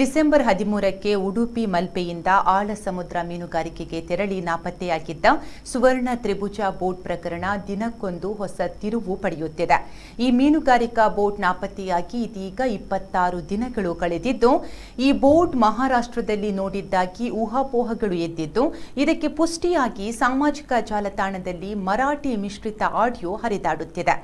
December ಹದಿಮೂರಕ್ಕೆ Udupi ಮಲ್ಪೆಯಿಂದ ಆಳ ಸಮುದ್ರ ಮೀನುಗಾರಿಕೆಗೆ ತೆರಳಿ ನಾಪತ್ತೆಯಾಗಿದ್ದ ಸುವರ್ಣ ತ್ರಿಭುಜ ಬೋಟ್ ಪ್ರಕರಣ ದಿನಕ್ಕೊಂದು ಹೊಸ ತಿರುವು ಪಡೆಯುತ್ತಿದೆ. ಈ ಮೀನುಗಾರಿಕಾ ಬೋಟ್ ನಾಪತ್ತೆಯಾಗಿ ಇದೀಗ ಇಪ್ಪತ್ತಾರು ದಿನಗಳು ಕಳೆದಿದ್ದು, ಈ ಬೋಟ್ ಮಹಾರಾಷ್ಟ್ರದಲ್ಲಿ ನೋಡಿದ್ದಾಗಿ ಊಹಾಪೋಹಗಳು ಎದ್ದಿದ್ದು, ಇದಕ್ಕೆ ಪುಷ್ಟಿಯಾಗಿ ಸಾಮಾಜಿಕ ಜಾಲತಾಣದಲ್ಲಿ ಮರಾಠಿ ಮಿಶ್ರಿತ ಆಡಿಯೋ ಹರಿದಾಡುತ್ತಿದೆ.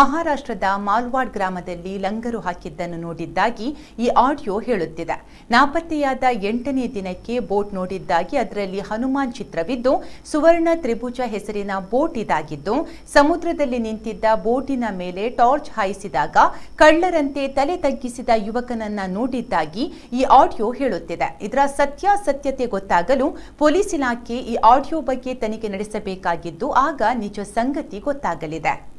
ಮಹಾರಾಷ್ಟ್ರದ ಮಾಲ್ವಾಡ್ ಗ್ರಾಮದಲ್ಲಿ ಲಂಗರು ಹಾಕಿದ್ದನ್ನು ನೋಡಿದ್ದಾಗಿ ಈ ಆಡಿಯೋ ಹೇಳುತ್ತಿದೆ. ನಾಪತ್ತೆಯಾದ ಎಂಟನೇ ದಿನಕ್ಕೆ ಬೋಟ್ ನೋಡಿದ್ದಾಗಿ ಅದರಲ್ಲಿ ಹನುಮಾನ್ ಚಿತ್ರವಿದ್ದು, ಸುವರ್ಣ ತ್ರಿಭುಜ ಹೆಸರಿನ ಬೋಟ್ ಇದಾಗಿದ್ದು, ಸಮುದ್ರದಲ್ಲಿ ನಿಂತಿದ್ದ ಬೋಟಿನ ಮೇಲೆ ಟಾರ್ಚ್ ಹಾಯಿಸಿದಾಗ ಕಳ್ಳರಂತೆ ತಲೆ ತಗ್ಗಿಸಿದ ಯುವಕನನ್ನ ನೋಡಿದ್ದಾಗಿ ಈ ಆಡಿಯೋ ಹೇಳುತ್ತಿದೆ. ಇದರ ಸತ್ಯಾಸತ್ಯತೆ ಗೊತ್ತಾಗಲು ಪೊಲೀಸ್ ಇಲಾಖೆ ಈ ಆಡಿಯೋ ಬಗ್ಗೆ ತನಿಖೆ ನಡೆಸಬೇಕಾಗಿದ್ದು, ಆಗ ನಿಜ ಸಂಗತಿ ಗೊತ್ತಾಗಲಿದೆ.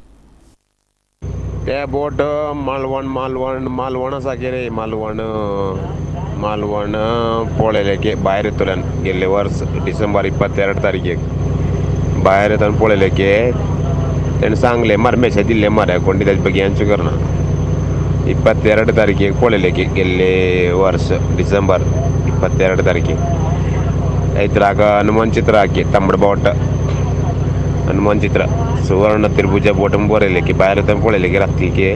ಏ ಬೋಟ್ માલવણ માલવણ ಮಾಲ್ವಣ ಸಾಕಿರಿ ಮಾಲ್ವಣ ಮಾಲ್ವಣ ಪೋಳೆಲೆಕ್ಕೆ ಬಾಯರೆ ತುಲನ್ ಗೆಲ್ಲೆ ವರ್ಷ, ಡಿಸೆಂಬರ್ ಇಪ್ಪತ್ತೆರಡು ತಾರೀಕಿಗೆ. ಬಾಯರೆ ತನ್ ಪೋಳೆಲೆಕ್ಕೆ ತೆಣ್ ಸಾಂಗ್ಲೆ ಮರ್ಮೆ ಸದಿಲ್ಲೆ ಮರ ಕೊಂಡಿದ್ದ ಬಗ್ಗೆ ಹಂಚುಕರ್ನ ಇಪ್ಪತ್ತೆರಡು ತಾರೀಕಿಗೆ ಪೋಳೆಲೆಕ್ಕೆ ಗೆಲ್ಲೆ ವರ್ಷ, ಡಿಸೆಂಬರ್ ಇಪ್ಪತ್ತೆರಡು ತಾರೀಕಿಗೆ. ರೈತರಾಗ ಹನುಮಂಚಿತರಾಗಿ ತಮ್ಮಡ ಬೋಟ್ हनुमान चित्र सुवर्ण त्रिभुजा बोटम पळयले की भायर येताना पळयले की रातलीके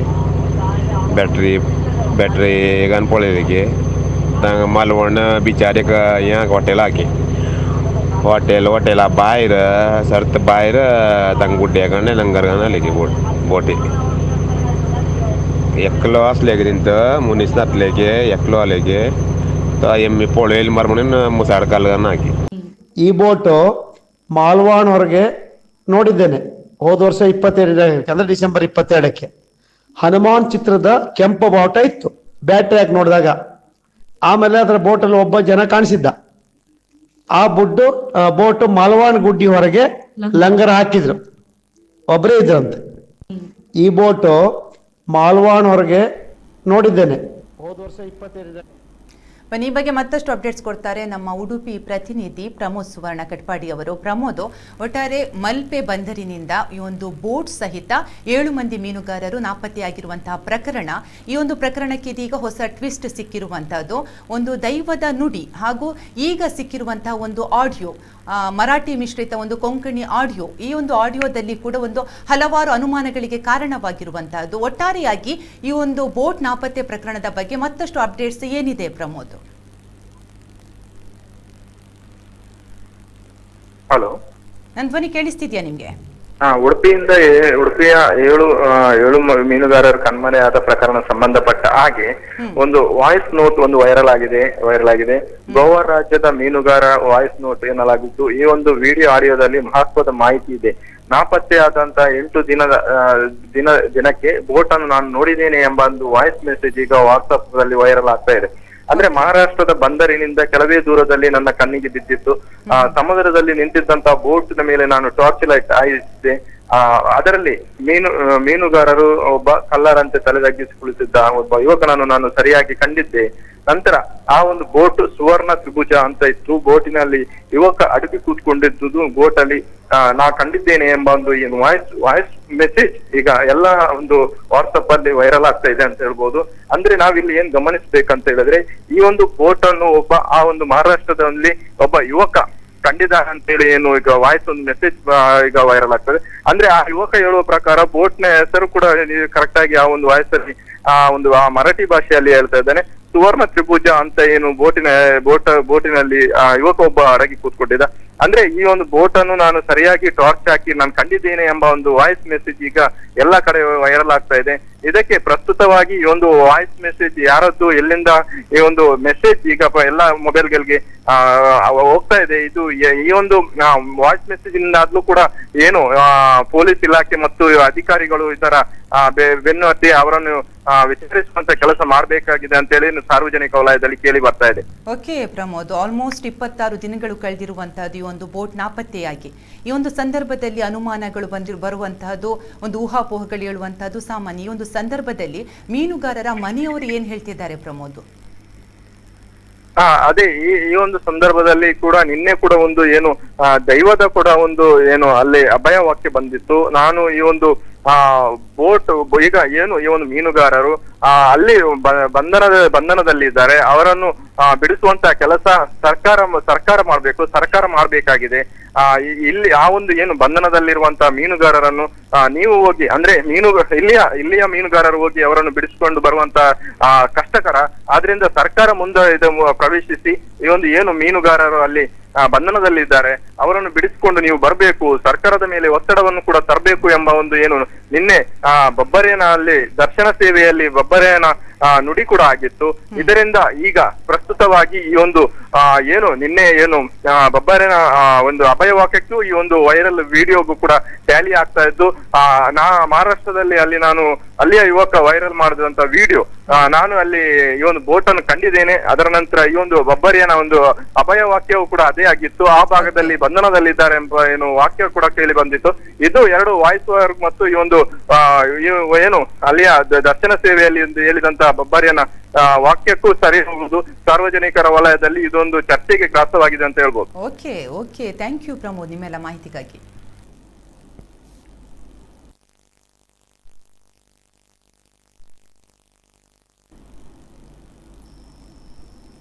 बॅटरी बॅटरी घान पळयले की तांगा मालवण बिचार एक हें हॉटेल हाकी हॉटेल हॉटेला भायर सर्त भायर तांगा गुड्ड्याकण लंगरगान आले की बोट बोटी एकलो असले की तिंत मनीस नातले की एकलो आले की तो एम्मी पळयल मर म्हणून मुसाड कालगान हाकी ಈ ಬೋಟು ಮಾಲ್ವಾಣ್ವರೆಗೆ ನೋಡಿದ್ದೇನೆ. ಹೋದ ವರ್ಷ ಇಪ್ಪತ್ತೆರಡು ಅಂದ್ರೆ ಡಿಸೆಂಬರ್ ಇಪ್ಪತ್ತೆರಡಕ್ಕೆ ಹನುಮಾನ್ ಚಿತ್ರದ ಕೆಂಪು ಬಾವುಟ ಇತ್ತು. ಬ್ಯಾಟ್ರಿ ಹಾಕಿ ನೋಡಿದಾಗ ಆಮೇಲೆ ಅದರ ಬೋಟಲ್ಲಿ ಒಬ್ಬ ಜನ ಕಾಣಿಸಿದ್ದ. ಆ ಬುಡ್ಡು ಬೋಟ್ ಮಾಲ್ವಾಣ್ ಗುಡ್ಡಿ ಹೊರಗೆ ಲಂಗರ. ಹಾಕಿದ್ರು. ಒಬ್ಬರೇ ಇದ್ರಂತೆ. ಈ ಬೋಟು ಮಾಲ್ವಾನ್ ಹೊರಗೆ ನೋಡಿದ್ದೇನೆ. ಹೋದ ವರ್ಷ ಇಪ್ಪತ್ತೆರಡು ಬನ್ನಿ, ಈ ಬಗ್ಗೆ ಮತ್ತಷ್ಟು ಅಪ್ಡೇಟ್ಸ್ ಕೊಡ್ತಾರೆ ನಮ್ಮ ಉಡುಪಿ ಪ್ರತಿನಿಧಿ ಪ್ರಮೋದ್ ಸುವರ್ಣ ಕಟ್ಪಾಡಿ ಅವರು. ಪ್ರಮೋದ್, ಒಟ್ಟಾರೆ ಮಲ್ಪೆ ಬಂದರಿನಿಂದ ಈ ಒಂದು ಬೋಟ್ ಸಹಿತ ಏಳು ಮಂದಿ ಮೀನುಗಾರರು ನಾಪತ್ತೆಯಾಗಿರುವಂತಹ ಪ್ರಕರಣ, ಈ ಒಂದು ಪ್ರಕರಣಕ್ಕೆ ಇದೀಗ ಹೊಸ ಟ್ವಿಸ್ಟ್ ಸಿಕ್ಕಿರುವಂತಹದ್ದು. ಒಂದು ದೈವದ ನುಡಿ ಹಾಗೂ ಈಗ ಸಿಕ್ಕಿರುವಂತಹ ಒಂದು ಆಡಿಯೋ ಮರಾಠಿ ಮಿಶ್ರಿತ ಒಂದು ಕೊಂಕಣಿ ಆಡಿಯೋ, ಈ ಒಂದು ಆಡಿಯೋದಲ್ಲಿ ಕೂಡ ಒಂದು ಹಲವಾರು ಅನುಮಾನಗಳಿಗೆ ಕಾರಣವಾಗಿರುವಂತಹದ್ದು. ಒಟ್ಟಾರೆಯಾಗಿ ಈ ಒಂದು ಬೋಟ್ ನಾಪತ್ತೆ ಪ್ರಕರಣದ ಬಗ್ಗೆ ಮತ್ತಷ್ಟು ಅಪ್ಡೇಟ್ಸ್ ಏನಿದೆ ಪ್ರಮೋದ್? ಹಲೋ ನನ್ನ ಧ್ವನಿ ಕೇಳಿಸ್ತಿದ್ಯಾ ನಿಮ್ಗೆ? ಹಾ ಉಡುಪಿಯಿಂದ ಏ- ಉಡುಪಿಯ ಏಳು ಆ, ಏಳು ಮ- ಮೀನುಗಾರರ ಆದ ಪ್ರಕರಣ ಸಂಬಂಧಪಟ್ಟ ಹಾಗೆ ಒಂದು ವಾಯ್ಸ್ ನೋಟ್ ಒಂದು ವೈರಲ್ ಆಗಿದೆ ವೈರಲ್ ಆಗಿದೆ. ಗೋವಾ ರಾಜ್ಯದ ಮೀನುಗಾರ ವಾಯ್ಸ್ ನೋಟ್ ಎನ್ನಲಾಗಿದ್ದು ಈ ಒಂದು ವಿಡಿಯೋ ಆಡಿಯೋದಲ್ಲಿ ಮಹತ್ವದ ಮಾಹಿತಿ ಇದೆ. ನಾಪತ್ತೆಯಾದಂತ ಎಂಟು ದಿನದ ಆ, ದಿನ ದಿನಕ್ಕೆ ಬೋಟ್ ಅನ್ನು ನಾನು ನೋಡಿದ್ದೇನೆ ಎಂಬ ಒಂದು ವಾಯ್ಸ್ ಮೆಸೇಜ್ ಈಗ ವಾಟ್ಸ್ಆಪ್ ದಲ್ಲಿ ವೈರಲ್ ಆಗ್ತಾ ಇದೆ. ಅಂದ್ರೆ ಮಹಾರಾಷ್ಟ್ರದ ಬಂದರಿನಿಂದ ಕೆಲವೇ ದೂರದಲ್ಲಿ ನನ್ನ ಕಣ್ಣಿಗೆ ಬಿದ್ದಿತ್ತು. ಆ, ಸಮುದ್ರದಲ್ಲಿ ನಿಂತಿದ್ದಂತ ಬೋಟ್ನ ಮೇಲೆ ನಾನು ಟಾರ್ಚ್ ಲೈಟ್ ಆಯಿಸಿದೆ ಆ ಅದರಲ್ಲಿ ಮೀನು ಮೀನುಗಾರರು ಒಬ್ಬ ಕಲ್ಲರಂತೆ ಕುಳಿತಿದ್ದ ಒಬ್ಬ ಯುವಕನನ್ನು ನಾನು ಸರಿಯಾಗಿ ಕಂಡಿದ್ದೆ. ನಂತರ ಆ ಒಂದು ಬೋಟ್ ಸುವರ್ಣ ತ್ರಿಭುಜ ಅಂತ ಇತ್ತು. ಬೋಟಿನಲ್ಲಿ ಯುವಕ ಅಡಗಿ ಕೂತ್ಕೊಂಡಿದ್ದುದು. ಬೋಟ್ ಅಲ್ಲಿ ನಾ ಕಂಡಿದ್ದೇನೆ ಎಂಬ ಒಂದು ಏನು ವಾಯ್ಸ್ ವಾಯ್ಸ್ ಮೆಸೇಜ್ ಈಗ ಎಲ್ಲ ಒಂದು ವಾಟ್ಸಪ್ ಅಲ್ಲಿ ವೈರಲ್ ಆಗ್ತಾ ಇದೆ ಅಂತ ಹೇಳ್ಬೋದು. ಅಂದ್ರೆ ನಾವಿಲ್ಲಿ ಏನ್ ಗಮನಿಸ್ಬೇಕಂತ ಹೇಳಿದ್ರೆ, ಈ ಒಂದು ಬೋಟ್ ಅನ್ನು ಒಬ್ಬ, ಆ ಒಂದು ಮಹಾರಾಷ್ಟ್ರದಲ್ಲಿ ಒಬ್ಬ ಯುವಕ ಕಂಡಿದ್ದಾನೆ ಅಂತೇಳಿ ಏನು ಈಗ ವಾಯ್ಸ್ ಒಂದು ಮೆಸೇಜ್ ಈಗ ವೈರಲ್ ಆಗ್ತದೆ ಅಂದ್ರೆ ಆ ಯುವಕ ಹೇಳುವ ಪ್ರಕಾರ ಬೋಟ್ನ ಹೆಸರು ಕೂಡ ಕರೆಕ್ಟ್ ಆಗಿ ಆ ಒಂದು ವಾಯ್ಸ್ ಅಲ್ಲಿ ಆ ಒಂದು, ಆ ಮರಾಠಿ ಭಾಷೆಯಲ್ಲಿ ಹೇಳ್ತಾ ಇದ್ದಾನೆ. ಸುವರ್ಣ ತ್ರಿಭುಜ ಅಂತ ಏನು ಬೋಟಿನ, ಬೋಟ್, ಬೋಟಿನಲ್ಲಿ ಯುವಕ ಒಬ್ಬ ಅಡಗಿ ಕೂತ್ಕೊಂಡಿದ್ದ. ಅಂದ್ರೆ ಈ ಒಂದು ಬೋಟ್ ಅನ್ನು ನಾನು ಸರಿಯಾಗಿ ಟಾರ್ಚ್ ಹಾಕಿ ನಾನು ಕಂಡಿದ್ದೇನೆ ಎಂಬ ಒಂದು ವಾಯ್ಸ್ ಮೆಸೇಜ್ ಈಗ ಎಲ್ಲಾ ಕಡೆ ವೈರಲ್ ಆಗ್ತಾ ಇದೆ. ಇದಕ್ಕೆ ಪ್ರಸ್ತುತವಾಗಿ ಈ ಒಂದು ವಾಯ್ಸ್ ಮೆಸೇಜ್ ಯಾರದ್ದು, ಎಲ್ಲಿಂದ ಈ ಒಂದು ಮೆಸೇಜ್ ಈಗ ಎಲ್ಲಾ ಮೊಬೈಲ್ಗಳಿಗೆ ಹೋಗ್ತಾ ಇದೆ. ಇದು ಈ ಒಂದು ವಾಯ್ಸ್ ಮೆಸೇಜ್ ಇಂದಾದ್ಲೂ ಕೂಡ ಏನು ಪೊಲೀಸ್ ಇಲಾಖೆ ಮತ್ತು ಅಧಿಕಾರಿಗಳು ಇದರ ಬೆನ್ನು ಹತ್ತಿ ಅವರನ್ನು ಆ, ವಿಚಾರಿಸುವಂತ ಕೆಲಸ ಮಾಡಬೇಕಾಗಿದೆ ಅಂತ ಹೇಳಿ ಸಾರ್ವಜನಿಕ ವಲಯದಲ್ಲಿ ಕೇಳಿ ಬರ್ತಾ ಇದೆ. ಓಕೆ ಪ್ರಮೋದ್ ಆಲ್ಮೋಸ್ಟ್ ಇಪ್ಪತ್ತಾರು ದಿನಗಳು ಕಳೆದಿರುವಂತಹದ್ದು ಈ ಒಂದು ಬೋಟ್ ನಾಪತ್ತೆಯಾಗಿ. ಈ ಒಂದು ಸಂದರ್ಭದಲ್ಲಿ ಅನುಮಾನಗಳು ಬಂದಿರು ಬರುವಂತಹದ್ದು ಒಂದು ಊಹಾಪೋಹಗಳು ಹೇಳುವಂತಹದ್ದು ಸಾಮಾನ್ಯ. ಈ ಒಂದು ಸಂದರ್ಭದಲ್ಲಿ ಮೀನುಗಾರರ ಮನೆಯವರು ಏನ್ ಹೇಳ್ತಿದ್ದಾರೆ ಪ್ರಮೋದ್? ಹಾ ಅದೇ ಈ ಈ ಒಂದು ಸಂದರ್ಭದಲ್ಲಿ ಕೂಡ ನಿನ್ನೆ ಕೂಡ ಒಂದು ಏನು ದೈವದ ಕೂಡ ಒಂದು ಏನು ಅಲ್ಲಿ ಅಭಯ ವಾಕ್ಯ ಬಂದಿತ್ತು. ನಾನು ಈ ಒಂದು ಆ ಬೋಟ್ ಈಗ ಏನು, ಈ ಒಂದು ಮೀನುಗಾರರು, ಆ, ಅಲ್ಲಿ ಬಂಧನದ, ಬಂಧನದಲ್ಲಿದ್ದಾರೆ. ಅವರನ್ನು ಬಿಡಿಸುವಂತ ಕೆಲಸ ಸರ್ಕಾರ ಸರ್ಕಾರ ಮಾಡ್ಬೇಕು, ಸರ್ಕಾರ ಮಾಡ್ಬೇಕಾಗಿದೆ. ಆ ಇಲ್ಲಿ ಆ ಒಂದು ಏನು ಬಂಧನದಲ್ಲಿರುವಂತಹ ಮೀನುಗಾರರನ್ನು ನೀವು ಹೋಗಿ, ಅಂದ್ರೆ ಮೀನು, ಇಲ್ಲಿಯ ಇಲ್ಲಿಯ ಮೀನುಗಾರರು ಹೋಗಿ ಅವರನ್ನು ಬಿಡಿಸಿಕೊಂಡು ಬರುವಂತ, ಆ, ಕಷ್ಟಕರ. ಆದ್ರಿಂದ ಸರ್ಕಾರ ಮುಂದೆ ಇದು ಪ್ರವೇಶಿಸಿ, ಈ ಒಂದು ಏನು ಮೀನುಗಾರರು ಅಲ್ಲಿ ಬಂಧನದಲ್ಲಿದ್ದಾರೆ ಅವರನ್ನು ಬಿಡಿಸಿಕೊಂಡು ನೀವು ಬರಬೇಕು ಸರ್ಕಾರದ ಮೇಲೆ ಒತ್ತಡವನ್ನು ಕೂಡ ತರಬೇಕು ಎಂಬ ಒಂದು ಏನು ನಿನ್ನೆ ಆ ಬಬ್ಬರೇನ ಅಲ್ಲಿ ದರ್ಶನ ಸೇವೆಯಲ್ಲಿ ಬಬ್ಬರೇನ ನುಡಿ ಕೂಡ ಆಗಿತ್ತು. ಇದರಿಂದ ಈಗ ಪ್ರಸ್ತುತವಾಗಿ ಈ ಒಂದು ಆ, ಏನು ನಿನ್ನೆ ಏನು ಬಬ್ಬರೇನ ಒಂದು ಅಭಯವಾಕ್ಯಕ್ಕೂ ಈ ಒಂದು ವೈರಲ್ ವಿಡಿಯೋಗೂ ಕೂಡ ಟ್ಯಾಲಿ ಆಗ್ತಾ ಇದ್ದು ಆ, ನಾ ಮಹಾರಾಷ್ಟ್ರದಲ್ಲಿ ಅಲ್ಲಿ ನಾನು ಅಲ್ಲಿಯ ಯುವಕ ವೈರಲ್ ಮಾಡಿದಂತ ವಿಡಿಯೋ ನಾನು ಅಲ್ಲಿ ಈ ಒಂದು ಬೋಟ್ ಅನ್ನು ಕಂಡಿದ್ದೇನೆ. ಅದರ ನಂತರ ಈ ಒಂದು ಬಬ್ಬರಿಯನ ಒಂದು ಅಭಯ ವಾಕ್ಯವೂ ಕೂಡ ಅದೇ ಆಗಿತ್ತು. ಆ ಭಾಗದಲ್ಲಿ ಬಂಧನದಲ್ಲಿದ್ದಾರೆ ಎಂಬ ಏನು ವಾಕ್ಯ ಕೂಡ ಕೇಳಿ ಬಂದಿತ್ತು. ಇದು ಎರಡು ವಾಯ್ಸ್ ಓವರ್ ಮತ್ತು ಈ ಒಂದು ಏನು ಅಲ್ಲಿಯ ದರ್ಶನ ಸೇವೆಯಲ್ಲಿ ಒಂದು ಹೇಳಿದಂತ ಬಬ್ಬರಿಯನ ವಾಕ್ಯಕ್ಕೂ ಸರಿ ಹೋಗುವುದು. ಸಾರ್ವಜನಿಕರ ವಲಯದಲ್ಲಿ ಇದೊಂದು ಚರ್ಚೆಗೆ ಗ್ರಾಸವಾಗಿದೆ ಅಂತ ಹೇಳ್ಬೋದು. Okay okay thank you Pramod ನಿಮ್ಮೆಲ್ಲ ಮಾಹಿತಿಗಾಗಿ.